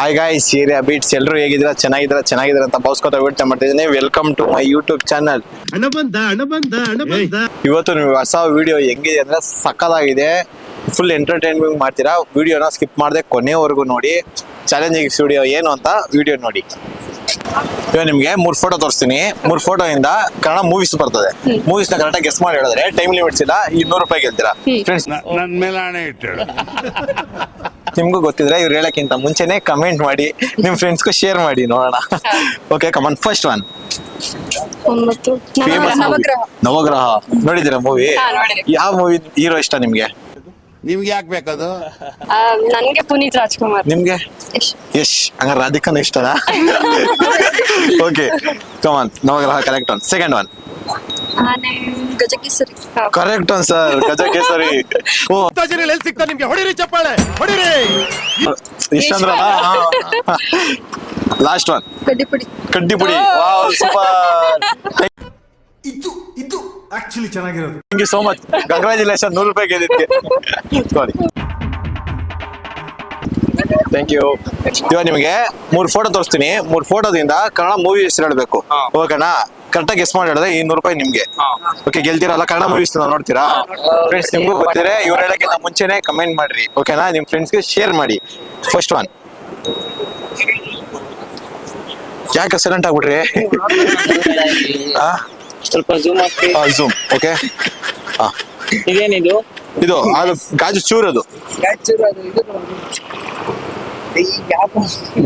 Hi guys ಸೀರೆ ಅಬಿಟ್ಸ್ ಎಲ್ಲರೂ ಹೇಗಿದ್ದೀರಾ? ಚೆನ್ನಾಗಿದ್ದೀರಾ? ಚೆನ್ನಾಗಿದ್ದೀರಾ ಅಂತ ಭಾವಿಸ್ಕೊತಾ ವಿಡಿಯೋ ಮಾಡ್ತಿದ್ದೀನಿ. Welcome to my YouTube channel ಇವತ್ತು ನೀವು ಹೊಸ ವಿಡಿಯೋ ಹೆಂಗಿದೆ ಅಂದ್ರೆ ಸಕ್ಕದಾಗಿದೆ ಫುಲ್ ಎಂಟರ್ಟೈನ್ಮೆಂಟ್ ಮಾಡ್ತೀರಾ? ವಿಡಿಯೋನ ಸ್ಕಿಪ್ ಮಾಡದೆ ಕೊನೆವರೆಗೂ ನೋಡಿ. ಚಾಲೆಂಜಿಂಗ್ ಸ್ಟುಡಿಯೋ ಏನು ಅಂತ ವಿಡಿಯೋ ನೋಡಿ. ಇವಾಗ ನಿಮ್ಗೆ ಮೂರ್ ಫೋಟೋ ತೋರಿಸ್ತೀನಿ. ಮೂರ್ ಫೋಟೋ ಇಂದ ಕನ್ನಡ ಮೂವೀಸ್ ಬರ್ತದೆ. ಮೂವೀಸ್ನ ಕರೆಕ್ಟಾಗಿ ಗೆಸ್ ಮಾಡಿ ಹೇಳಿದ್ರೆ ಟೈಮ್ ಲಿಮಿಟ್ಸ್ ಇಲ್ಲ ಇನ್ನೂರು ರೂಪಾಯಿ ಗೆಲ್ತೀರಾ ಫ್ರೆಂಡ್ಸ್ ನಿಮ್ಗೂ ಗೊತ್ತಿದ್ರೆ ಇವ್ರು ಹೇಳಕ್ಕಿಂತ ಮುಂಚೆನೆ ಕಮೆಂಟ್ ಮಾಡಿ ನಿಮ್ ಫ್ರೆಂಡ್ಸ್ಗೂ ಶೇರ್ ಮಾಡಿ ನೋಡೋಣ. Okay come on first one ಒಂಬತ್ತು. ಫೇಮಸ್ ನವಗ್ರಹ. ನೋಡಿದಿರ ಮೂವಿ. ಯಾವ ಮೂವಿ ಹೀರೋ ಇಷ್ಟ ನಿಮ್ಗೆ? ನಿಮ್ಗೆ ಯಾಕೆ ಬೇಕದು? ನನ್ಗೆ ಪುನೀತ್ ರಾಜ್ಕುಮಾರ್. ನಿಮ್ಗೆ? ಯಶ್. ಯಶ್. ಹಂಗ ರಾಧಿಕಾನು ಇಷ್ಟನಾ? Okay come on Navagraha correct one second one ಆನೆ ಗಜಕೇಸರಿ. ಕರೆಕ್ಟ್ ಸರ್ ಗಜ ಕೇಸರಿ ಓ ಎಲ್ಲಿ ಸಿಗ್ತಾರೆ ನಿಮ್ಗೆ? ಹೊಡಿರಿ ಚಪ್ಪಾಳೆ ಹೊಡಿರಿ. ಇಷ್ಟಂದ್ರ last one Gaddipudi Kaddipudi. Wow super ಇದು ಇದು ಆಕ್ಚುಲಿ ಚೆನ್ನಾಗಿರೋದು. Thank you so much congratulation ನೂರು ರೂಪಾಯಿ ಗೆದ್ದಿದ್ದೆ ಸಾರಿ ಥ್ಯಾಂಕ್ ಯು ಇವಾಗ ನಿಮಗೆ ಮೂರು ಫೋಟೋ ತೋರಿಸ್ತೀನಿ. ಮೂರು ಫೋಟೋದಿಂದ ಕನ್ನಡ ಮೂವಿ ಹೆಸರು ಹೇಳಬೇಕು. ಓಕೆನಾ ಕರೆಕ್ಟಾಗಿ ಗೆಸ್ ಮಾಡಿ ಹೇಳಿದ್ರೆ ಇನ್ನೂರು ರೂಪಾಯಿ ನಿಮ್ಗೆ. ಓಕೆ ಗೆಲ್ತೀರಲ್ಲ ಕನ್ನಡ ಮೂವೀಸ್ ನೋಡ್ತೀರಾ? ಫ್ರೆಂಡ್ಸ್ ನಿಮ್ಗೂ ಗೊತ್ತಿದ್ರೆ ಇವ್ರು ಹೇಳಕ್ಕಿಂತ ಮುಂಚೆನೆ ಕಮೆಂಟ್ ಮಾಡ್ರಿ. ಓಕೆನಾ ನಿಮ್ ಫ್ರೆಂಡ್ಸ್ಗೆ ಶೇರ್ ಮಾಡಿ. ಫಸ್ಟ್ ಒನ್ ಯಾಕೆ ಸೈಲೆಂಟ್ ಆಗ್ಬಿಟ್ರಿ? ಸ್ವಲ್ಪ ಜೂಮ್ ಓಕೆ ಹಾ ಇದೇನಿದು? ಇದು ಅದು ಗಾಜು ಚೂರ್ ಅದು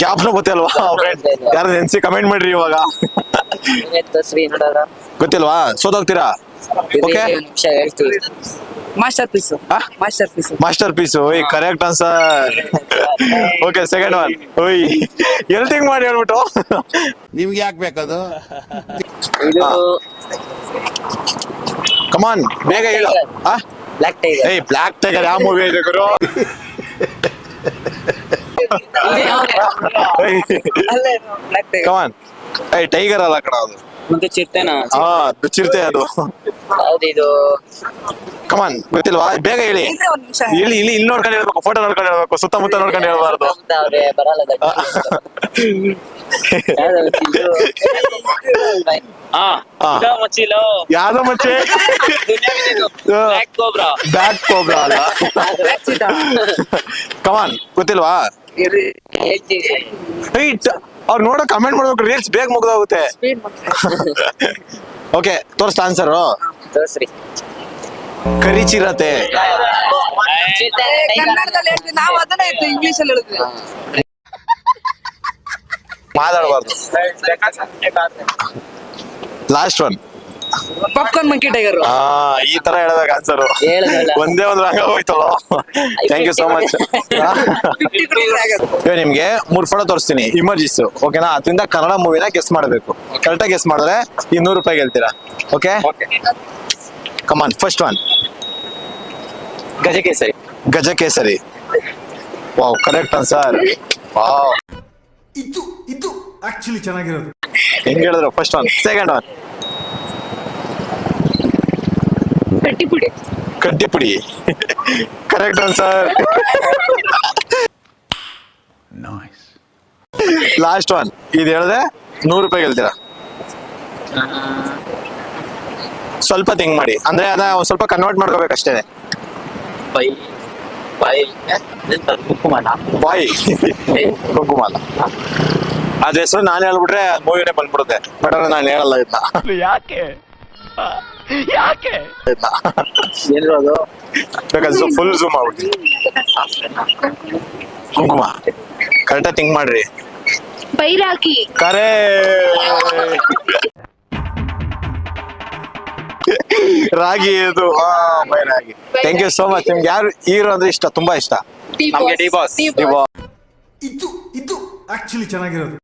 ಗ್ಯಾಪ್ನ ಗೊತ್ತಿಲ್ವಾ ಯಾರು ನೆನ್ಸಿ ಕಮೆಂಟ್ ಮಾಡ್ರಿ ಇವಾಗ? ಗೊತ್ತಿಲ್ವಾ? ಸೋತೋಗ್ತೀರಾ? Okay Masterpiece? Master piece master piece ಓಯ್ correct answer okay second one ಓಯ್ ಎಲ್ ತಿಂಗ್ ಮಾಡಿ ಹೇಳ್ಬಿಟ್ಟು? ನಿಮ್ಗೆ ಯಾಕೆ ಬೇಕದು? ಕಮಾನ್ ಬೇಗ ಹೇಳು. ಆ? ಬ್ಲಾಕ್ ಟೈಗರ್ ಏಯ್ ಬ್ಲ್ಯಾಕ್ ಟೈಗರ್ ಯಾವ ಮೂವಿ ಇದೆ ಗುರು? ಕಮಾನ್ ಏಯ್ ಟೈಗರ್ ಅಲ್ಲ ಕಣ ಅದು. ಮತ್ತೆ ಚಿರ್ತೇನ? ಹಾ ಅದು ಚಿರತೆ ಅದು. ಹೌದು ಇದು. ಕಮಾನ್ ಗೊತ್ತಿಲ್ವಾ? ಬೇಗ ಹೇಳಿ. ಇಲ್ಲಿ ಇಲ್ಲಿ ಇಲ್ಲಿ ನೋಡ್ಕೊಂಡು ಹೇಳ್ಬೇಕು ಫೋಟೋ ನೋಡ್ಕೊಂಡು ಹೇಳ್ಬೇಕು ಸುತ್ತಮುತ್ತ ನೋಡ್ಕೊಂಡು ಹೇಳ್ಬಾರ್ದು. ಅವ್ರೆ ಬರಲ್ಲ ಯಾವ್ದು ಇದು? ಆ, ಆ. ಇದು ಮಚ್ಚಿಲು. ಯಾವ್ದೋ ಮಚ್ಚೆ? Black cobra. ಬ್ಯಾಕ್ ಕೋಬ್ರಾ ಅಲ್ಲ. ಕಮಾನ್ ಗೊತ್ತಿಲ್ವಾ? ಅವ್ರು ನೋಡೋ ಕಮೆಂಟ್ ಮಾಡ್ಬೇಕು ರೀಲ್ಸ್ ಬೇಗ ಮುಗ್ದೋಗುತ್ತೆ. ಓಕೆ ತೋರಿಸ್ತಾ ಆನ್ಸರು ತೋರ್ಸ್ರಿ. ಕರಿ ಚಿರತೆ ಕನ್ನಡದಲ್ಲಿ ನಾವು ಅದನ್ನೇ ಇತ್ತು ಇಂಗ್ಲಿಷ್ ಅಲ್ಲಿ ಹೇಳಿದ್ವಿ. ಮಾತಾಡಬಾರ್ದು. Last one popcorn monkey tiger ಆ ಈ ತರ ಹೇಳಿದಾಗ ಆನ್ಸರ್. ಒಂದೇ ಒಂದು ರಂಗ ಹೋಯ್ತಲ್ಲ. ಥ್ಯಾಂಕ್ ಯು ಸೋ ಮಚ್ ಇವಾಗ ನಿಮ್ಗೆ ಮೂರ್ ಫೋಟೋ ತೋರಿಸ್ತೀನಿ. ಇಮರ್ಜಿಸ್ ಓಕೆನಾ ಅದರಿಂದ ಕನ್ನಡ ಮೂವಿನ ಗೆಸ್ ಮಾಡ್ಬೇಕು. ಕರೆಕ್ಟಾಗಿ ಗೆಸ್ ಮಾಡಿದ್ರೆ ಈ ನೂರು ರೂಪಾಯಿ ಗೆಲ್ತೀರಾ okay come on first one Gajakesari. Gaja Kesari wow correct answer wow ಇದು ಇದು ಆಕ್ಚುಲಿ ಚೆನ್ನಾಗಿರೋದು. ಹೆಂಗ್ ಹೇಳಿದ್ರು? ಫಸ್ಟ್ ಒನ್ ಸೆಕೆಂಡ್ ಒನ್ ಗಡ್ಡಿಪುಡಿ ಕಟ್ಟಿಪುಡಿ ಕರೆಕ್ಟ್ ಆನ್ಸರ್ ಲಾಸ್ಟ್ ಒನ್ ಇದು ಹೇಳಿದೆ ನೂರು ರೂಪಾಯಿ ಗೆಲ್ತೀರಾ ಸ್ವಲ್ಪ ಥಿಂಕ್ ಮಾಡಿ. ಅಂದ್ರೆ ಅದ ಒಂದ್ ಸ್ವಲ್ಪ ಕನ್ವರ್ಟ್ ಮಾಡ್ಕೋಬೇಕಷ್ಟೇ ಬೈ ಬೈ ಕುಕುಮನ ಬಾಯ್ ಕುಂಕುಮ ಅಲ್ಲ ಅದ್ರ ಹೆಸರು ನಾನು ಹೇಳ್ಬಿಟ್ರೆ ಮೂವಿನೇ ಬಂದ್ಬಿಡುತ್ತೆ. ಬಟ್ ನಾನು ಹೇಳಲ್ಲ ಇದನ್ನ ಯಾಕೆ? ಯಾಕೆ? ಏನಿರೋದು? ಬೇಕಾದ್ರೆ ಫುಲ್ ಝೂಮ್ ಆಗ್ಬಿಡ್ತೀನಿ. ಕುಂಕುಮ. ಕರೆಕ್ಟಾಗಿ ಥಿಂಕ್ ಮಾಡ್ರಿ. ಬೈರಾಗಿ ಕರೆ. ರಾಗಿ ಇದು ಹಾ Bairagi. Thank you so much ನಿಮ್ಗೆ ಯಾರು ಹೀರೋ ಅಂದ್ರೆ ಇಷ್ಟ? ತುಂಬಾ ಇಷ್ಟ. ನಮ್ಗೆ ಡಿ ಬಾಸ್. ಇದು ಇದು ಆಕ್ಚುಲಿ ಚೆನ್ನಾಗಿರೋದು.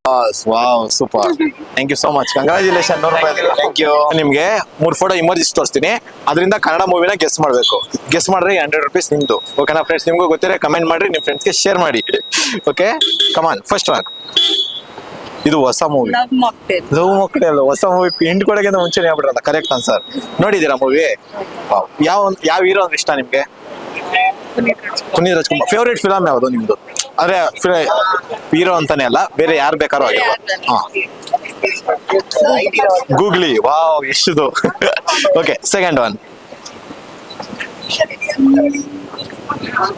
Wow super thank you so much congratulation ನೂರು ರೂಪಾಯಿ ಥ್ಯಾಂಕ್ ಯು ನಿಮ್ಗೆ ಮೂರು ಫೋಟೋ ಇಮರ್ಜಿಸ್ ತೋರಿಸ್ತೀನಿ. ಅದರಿಂದ ಕನ್ನಡ ಮೂವಿನ ಗೆಸ್ ಮಾಡಬೇಕು. ಗೆಸ್ ಮಾಡ್ರಿ ಹಂಡ್ರೆಡ್ ರುಪೀಸ್ ನಿಮ್ದು. ಓಕೆನಾ ಫ್ರೆಂಡ್ಸ್ ನಿಮ್ಗೂ ಗೊತ್ತಿರೋ ಕಮೆಂಟ್ ಮಾಡಿ ನಿಮ್ಮ ಫ್ರೆಂಡ್ಸ್ಗೆ ಶೇರ್ ಮಾಡಿ. Okay come on first one ಇದು ಹೊಸ ಮೂವಿ ಲವ್ ಮಕ್ಕಳು ಹೊಸ ಮೂವಿ ಹಿಂಡ್ ಕೊಡಗಿಂತ ಮುಂಚೆ ಹೇಳ್ಬಿಡ್ರಲ್ಲ ಕರೆಕ್ಟ್ ಆನ್ಸರ್ ನೋಡಿದೀರಾ ಮೂವಿ ಯಾವ ಯಾವ ಹೀರೋ ಅಂದ್ರೆ ಇಷ್ಟ ನಿಮ್ಗೆ? ಪುನೀತ್ ರಾಜ್ಕುಮಾರ್. ಫೇವ್ರೇಟ್ ಫಿಲಮ್ ಯಾವುದು ನಿಮ್ದು? ಅಂದ್ರೆ ಹೀರೋ ಅಂತಾನೆ ಅಲ್ಲ ಬೇರೆ ಯಾರು ಬೇಕಾರು ಆಗಿರ್ಬೋದು. ಹಾ. ಗೂಗ್ಲಿ ವಾವ್ ಎಷ್ಟಿದು. ಓಕೆ ಸೆಕೆಂಡ್ ಒನ್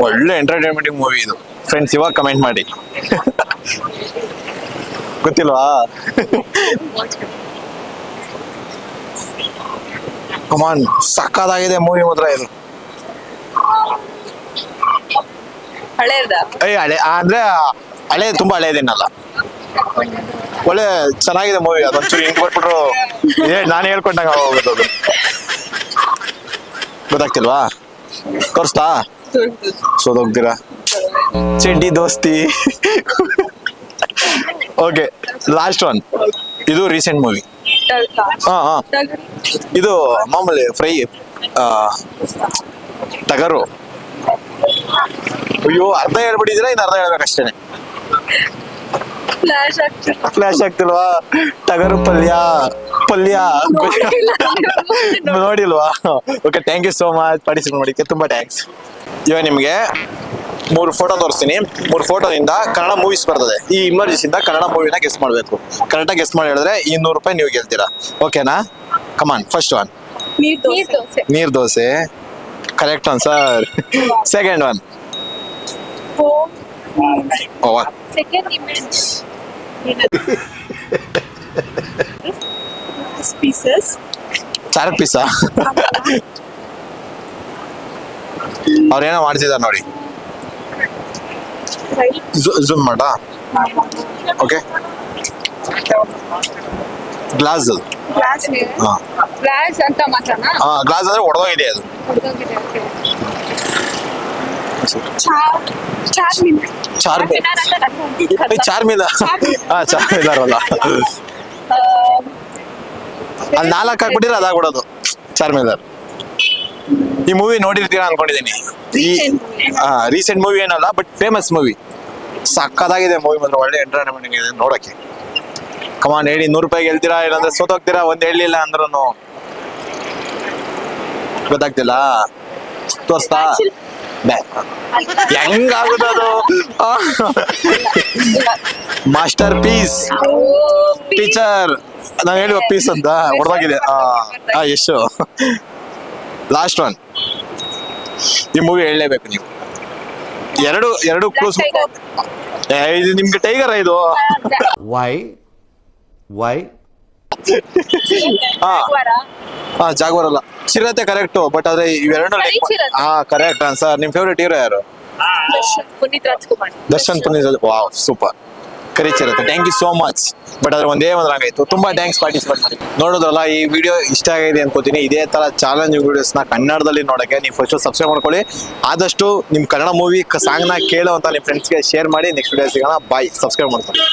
ಒಳ್ಳೆ ಎಂಟರ್ಟೈನ್ಮೆಂಟ್ ಮೂವಿ ಇದು. ಫ್ರೆಂಡ್ಸ್ ಇವಾಗ ಕಮೆಂಟ್ ಮಾಡಿ. ಗೊತ್ತಿಲ್ವಾ? ಕಮಾನ್ ಸಕ್ಕದಾಗಿದೆ ಮೂವಿ ಮಾತ್ರ ಇದು. ಹಳೆ, ಅಂದ್ರೆ ಹಳೆ, ತುಂಬಾ ಹಳೇದೇನಲ್ಲ ಒಳ್ಳೆ ಚೆನ್ನಾಗಿದೆ ಮೂವಿ ಅದೊಂಚೂರು ಹಿಂಗ್ ಕೊಟ್ಬಿಟ್ರು ನಾನು ಹೇಳ್ಕೊಂಡಂಗ ಗೊತ್ತಾಗ್ತಿಲ್ವಾ? ತೋರಿಸ್ತಾ? ಸೋದೋಗ್ತೀರಾ? ಚೆಡ್ಡಿ ದೋಸ್ತಿ. ಓಕೆ ಲಾಸ್ಟ್ ಒನ್ ಇದು ರೀಸೆಂಟ್ ಮೂವಿ ಹಾ ಹಾ. ಇದು ಮಾಮೂಲಿ ಫ್ರೈ ಟಗರು. ಅಯ್ಯೋ ಅರ್ಧ ಹೇಳ್ಬಿಟ್ಟಿದ್ರೆ ಇನ್ನು ಅರ್ಧ ಹೇಳ್ಬೇಕಷ್ಟೇನೆ ಫ್ಲಾಶ್ ಆಗ್ತದೆ flash ಆಗ್ತಿಲ್ವಾ? Tagaru Palya Palya. ನೋಡಿಲ್ವಾ? Okay thank you so much participate ಮಾಡಿಕ್ಕೆ ತುಂಬಾ ಥ್ಯಾಂಕ್ಸ್ ಇವಾಗ ನಿಮಗೆ ಮೂರು ಫೋಟೋ ತೋರಿಸ್ತೀನಿ. ಮೂರು ಫೋಟೋದಿಂದ ಕನ್ನಡ ಮೂವೀಸ್ ಬರ್ತದೆ. ಈ ಇಮರ್ಜೆನ್ಸಿ ಇಂದ ಕನ್ನಡ ಮೂವಿನ ಗೆಸ್ ಮಾಡಬೇಕು. ಕರೆಕ್ಟಾಗಿ ಗೆಸ್ ಮಾಡಿ ಹೇಳಿದ್ರೆ ಇನ್ನೂರು ರೂಪಾಯಿ ನೀವು ಗೆಲ್ತೀರಾ. ಓಕೆನಾ come on first one Neer Dose. Correct one sir second one pieces ಚಾರ್ ಪೀಸಾ ಅವ್ರೇನೋ ಮಾಡ್ತಿದಾರೆ ನೋಡಿ. ಜೂಮ್ ಮಾಡ ಓಕೆ ಗ್ಲಾಸ್ ಗ್ಲಾಸ್ ಅಂತ ಮಾತ್ರನಾ? ಹಾ ಗ್ಲಾಸ್ ಅಂದ್ರೆ ಒಡೆದೋಗಿದೆ ಅದು. ಹೊರ್ಟೋಗಿದೆ, okay. ಚಾರ್ ಚಾರ್ ಮಿನಿಟ್ ಚಾರ್ ಮಿ- ಏ, ಚಾರ್ ಮಿಲ ಹಾ ಚಾರ್ ಮಿಲಾರ್ ಅಲ್ಲ ಅಲ್ಲಿ ನಾಲ್ಕು ಹಾಕ್ಬಿಟ್ಟಿದ್ರೆ ಅದಾಗ್ಬಿಡೋದು ಚಾರ್ ಮಿಲಾರ್ ಈ ಮೂವಿ ನೋಡಿರ್ತೀರಾ ಅನ್ಕೊಂಡಿದ್ದೀನಿ ಈ ರೀಸೆಂಟ್ ಮೂವಿ ಏನಲ್ಲ ಬಟ್ ಫೇಮಸ್ ಮೂವಿ ಸಕ್ಕದಾಗಿದೆ ಮೂವಿ ಮಾತ್ರ ಒಳ್ಳೆ ಎಂಟರ್ಟೈನ್ಮೆಂಟ್ ಇದೆ ನೋಡಕ್ಕೆ. ಕಮಾನ್ ಹೇಳಿ ನೂರು ರೂಪಾಯಿ ಗೆಲ್ತೀರಾ ಇಲ್ಲಾಂದ್ರೆ ಸೋತೋಗ್ತೀರಾ ಒಂದ್ ಹೇಳಿಲ್ಲ ಅಂದ್ರೂ ಗೊತ್ತಾಗ್ತಿಲ್ಲ. ತೋರ್ಸ್ತಾ? ಅದು ಮಾಸ್ಟರ್ ಪೀಸ್ ಟೀಚರ್ ನಾವ್ ಹೇಳುವ ಪೀಸ್ ಅಂತ ಹೊಡೆದಾಗಿದೆ ಆ ಎಷ್ಟು ಲಾಸ್ಟ್ ಒನ್ ಈ ಮೂವಿ ಹೇಳಲೇಬೇಕು ನೀವು. ಎರಡು ಎರಡು ಕ್ಲೂಸ್ ಇದು ನಿಮ್ಗೆ ಟೈಗರ್ ಇದು? ವೈ ವೈ ಹಾ. ಹಾ ಜಾಗ್ವಾರ್ ಅಲ್ಲ. ಚಿರತೆ ಕರೆಕ್ಟ್ ಬಟ್ ಆದ್ರೆ ಇವೆರಡು ಚಿರತೆ. ಹಾ ಕರೆಕ್ಟ್ ಸರ್ ನಿಮ್ ಫೇವ್ರೇಟ್ ಹೀರೋ ಯಾರು? Puneeth Rajkumar. Darshan Puneeth wow super ಕರಿಚಿರುತ್ತೆ thank you so much but ಅದ್ರ ಒಂದೇ ಒಂದು ರಂಗಾಯ್ತು ತುಂಬಾ ಥ್ಯಾಂಕ್ಸ್ ಪಾರ್ಟಿಸಿಪೇಟ್ ಮಾಡಿ. ನೋಡೋದ್ರಲ್ಲ ಈ ವಿಡಿಯೋ ಇಷ್ಟ ಆಗಿದೆ ಅನ್ಕೋತೀನಿ. ಇದೇ ತರ ಚಾಲೆಂಜಿಂಗ್ ವಿಡಿಯೋಸ್ನ ಕನ್ನಡದಲ್ಲಿ ನೋಡಕ್ಕೆ ನೀವು ಫಸ್ಟ್ ಸಬ್ಸ್ಕ್ರೈಬ್ ಮಾಡ್ಕೊಳ್ಳಿ. ಆದಷ್ಟು ನಿಮ್ ಕನ್ನಡ ಮೂವಿ ಸಾಂಗ್ನ ಕೇಳೋ ಅಂತ ನಿಮ್ಮ ಫ್ರೆಂಡ್ಸ್ಗೆ ಶೇರ್ ಮಾಡಿ. ನೆಕ್ಸ್ಟ್ ವಿಡಿಯೋ ಸಿಗೋಣ. ಬಾಯ್ ಸಬ್ಸ್ಕ್ರೈಬ್ ಮಾಡ್ಕೊಳ್ಳಿ.